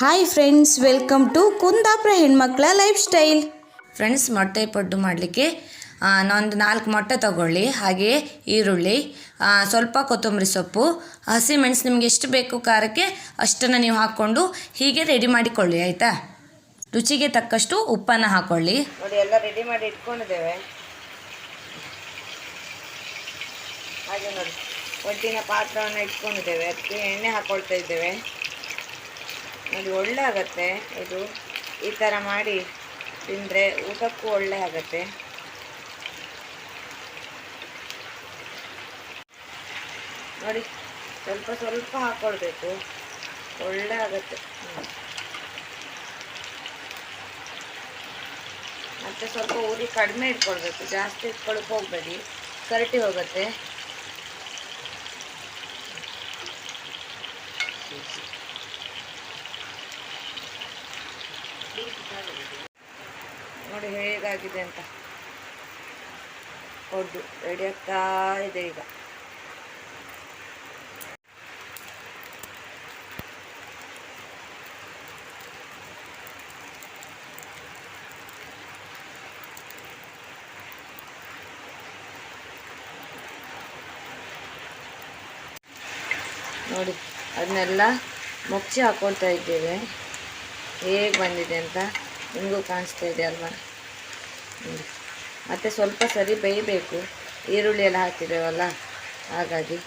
Hi friends welcome to Kundapura ಹೆಣ್ಮಕ್ಳ life style friends ಮೊಟ್ಟೆ ಪಡ್ಡು ಮಾಡಲಿಕ್ಕೆ ನಾನೊಂದು ನಾಲ್ಕು ಮೊಟ್ಟೆ ತಗೊಳ್ಳಿ. ಹಾಗೆಯೇ ಈರುಳ್ಳಿ ಸ್ವಲ್ಪ ಕೊತ್ತಂಬರಿ ಸೊಪ್ಪು ಹಸಿಮೆಣಸು ನಿಮಗೆ ಎಷ್ಟು ಬೇಕು ಖಾರಕ್ಕೆ ಅಷ್ಟನ್ನು ನೀವು ಹಾಕ್ಕೊಂಡು ಹೀಗೆ ರೆಡಿ ಮಾಡಿಕೊಳ್ಳಿ ಆಯಿತಾ? ರುಚಿಗೆ ತಕ್ಕಷ್ಟು ಉಪ್ಪನ್ನು ಹಾಕ್ಕೊಳ್ಳಿ ನೋಡಿ ಎಲ್ಲ ರೆಡಿ ಮಾಡಿ ಇಟ್ಕೊಂಡಿದ್ದೇವೆ. ಹಾಗೆ ನೋಡಿ ಒಟ್ಟಿನ ಪಾತ್ರವನ್ನು ಇಟ್ಕೊಂಡಿದ್ದೇವೆ. ಅದಕ್ಕೆ ಎಣ್ಣೆ ಹಾಕ್ಕೊಳ್ತಾ ಇದ್ದೇವೆ. ನೋಡಿ ಒಳ್ಳೆ ಆಗತ್ತೆ ಇದು ಈ ಥರ ಮಾಡಿ ತಿಂದರೆ ಊಟಕ್ಕೂ ಒಳ್ಳೆ ಆಗತ್ತೆ ನೋಡಿ, ಸ್ವಲ್ಪ ಸ್ವಲ್ಪ ಹಾಕೊಳ್ಬೇಕು. ಒಳ್ಳೆ ಆಗತ್ತೆ ಮತ್ತೆ ಸ್ವಲ್ಪ ಊರಿ ಕಡಿಮೆ ಇಟ್ಕೊಳ್ಬೇಕು. ಜಾಸ್ತಿ ಇಟ್ಕೊಳಕ್ಕೆ ಹೋಗ್ಬೇಡಿ. ಕರಟಿ ಹೋಗುತ್ತೆ. ನೋಡಿ ಹೇಗಾಗಿದೆ ಅಂತ. ಒಡ್ಡು ರೆಡಿ ಆಗ್ತಾ ಇದೆ ಈಗ. ನೋಡಿ ಅದನ್ನೆಲ್ಲ ಮುಚ್ಚಿ ಹಾಕೊಳ್ತಾ ಇದ್ದೇವೆ. ಹೇಗೆ ಬಂದಿದೆ ಅಂತ ನಿಮಗೂ ಕಾಣಿಸ್ತಾ ಇದೆ ಅಲ್ವಾ? ಮತ್ತು ಸ್ವಲ್ಪ ಸರಿ ಬೇಯಬೇಕು. ಈರುಳ್ಳಿ ಎಲ್ಲ ಹಾಕಿದ್ದೇವಲ್ಲ, ಹಾಗಾಗಿ.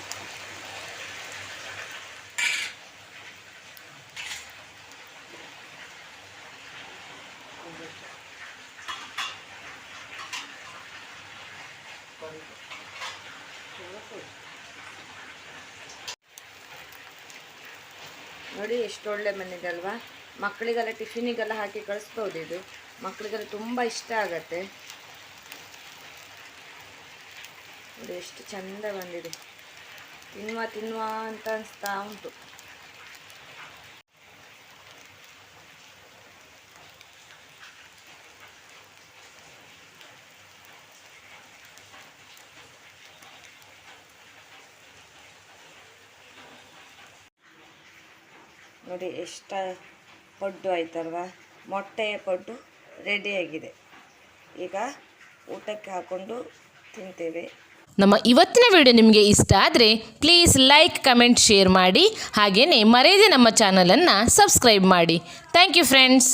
ನೋಡಿ, ಎಷ್ಟು ಒಳ್ಳೆ ಬಂದಿದೆ ಅಲ್ವಾ? ಮಕ್ಕಳಿಗೆಲ್ಲ ಟಿಫಿನಿಗೆಲ್ಲ ಹಾಕಿ ಕಳಿಸ್ಬೋದು ಇದು. ಮಕ್ಕಳಿಗೆಲ್ಲ ತುಂಬ ಇಷ್ಟ ಆಗತ್ತೆ. ನೋಡಿ ಎಷ್ಟು ಚಂದ ಬಂದಿದೆ. ತಿನ್ನುವ ತಿನ್ನುವ ಅಂತ ಅನಿಸ್ತಾ ಉಂಟು. ನೋಡಿ ಎಷ್ಟು ಪಡ್ಡು ಆಯ್ತಲ್ವಾ? ಮೊಟ್ಟೆಯ ಪಡ್ಡು ರೆಡಿಯಾಗಿದೆ ಈಗ ಊಟಕ್ಕೆ ಹಾಕ್ಕೊಂಡು ತಿಂತೇವೆ. ನಮ್ಮ ಇವತ್ತಿನ ವಿಡಿಯೋ ನಿಮಗೆ ಇಷ್ಟ ಆದರೆ ಪ್ಲೀಸ್ ಲೈಕ್ ಕಮೆಂಟ್ ಶೇರ್ ಮಾಡಿ. ಹಾಗೆಯೇ ಮರೆಯದೆ ನಮ್ಮ ಚಾನಲನ್ನು ಸಬ್ಸ್ಕ್ರೈಬ್ ಮಾಡಿ. Thank you friends